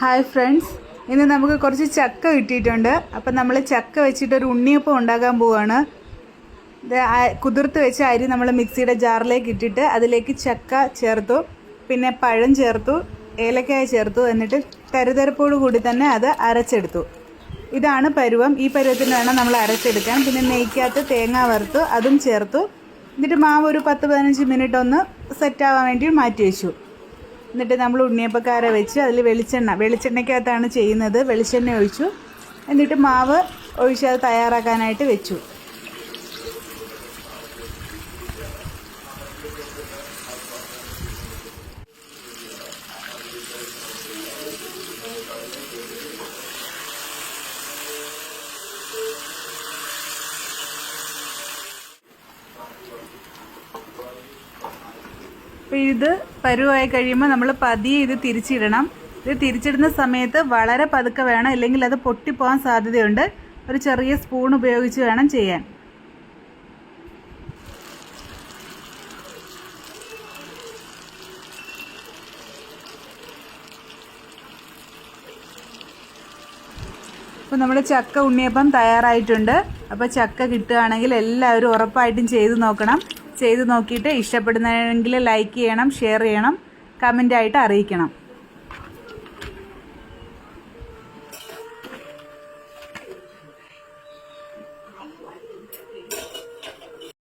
Hi friends. ഇന്ന് നമുക്ക് കുറച്ച് ചക്ക കിട്ടിയിട്ടുണ്ട്. അപ്പം നമ്മൾ ചക്ക വെച്ചിട്ട് ഒരു ഉണ്ണിയപ്പം ഉണ്ടാക്കാൻ ഇത് കുതിർത്ത് വെച്ച അരി നമ്മൾ മിക്സിയുടെ ജാറിലേക്ക് ഇട്ടിട്ട് അതിലേക്ക് ചക്ക ചേർത്തു. പിന്നെ പഴം ചേർത്തു ഏലക്കായ ചേർത്തു എന്നിട്ട് തരുതരപ്പോട് കൂടി തന്നെ അത് അരച്ചെടുത്തു. ഇതാണ് പരുവം. ഈ പരുവത്തിന് വേണം നമ്മൾ അരച്ചെടുക്കാൻ. പിന്നെ നെയ്ക്കകത്ത് തേങ്ങ വറുത്തു അതും ചേർത്തു. എന്നിട്ട് മാവ് ഒരു പത്ത് പതിനഞ്ച് മിനിറ്റ് ഒന്ന് സെറ്റാവാൻ വേണ്ടി മാറ്റി വെച്ചു. എന്നിട്ട് നമ്മൾ ഉണ്ണിയപ്പക്കാര വെച്ച് അതിൽ വെളിച്ചെണ്ണ വെളിച്ചെണ്ണയ്ക്കകത്താണ് ചെയ്യുന്നത്. വെളിച്ചെണ്ണ ഒഴിച്ചു. എന്നിട്ട് മാവ് ഒഴിച്ച് അത് തയ്യാറാക്കാനായിട്ട് വെച്ചു. അപ്പോൾ ഇത് പരുവായി കഴിയുമ്പോൾ നമ്മൾ പതിയെ ഇത് തിരിച്ചിടണം. ഇത് തിരിച്ചിടുന്ന സമയത്ത് വളരെ പതുക്കെ വേണം ഇല്ലെങ്കിൽ അത് പൊട്ടിപ്പോകാൻ സാധ്യതയുണ്ട്. ഒരു ചെറിയ സ്പൂൺ ഉപയോഗിച്ച് വേണം ചെയ്യാൻ. അപ്പോൾ നമ്മുടെ ചക്ക ഉണ്ണിയപ്പം തയ്യാറായിട്ടുണ്ട്. അപ്പോൾ ചക്ക കിട്ടുകയാണെങ്കിൽ എല്ലാവരും ഉറപ്പായിട്ടും ചെയ്ത് നോക്കണം. ചെയ്ത് നോക്കിയിട്ട് ഇഷ്ടപ്പെടുന്നെങ്കിൽ ലൈക്ക് ചെയ്യണം ഷെയർ ചെയ്യണം കമന്റായിട്ട് അറിയിക്കണം.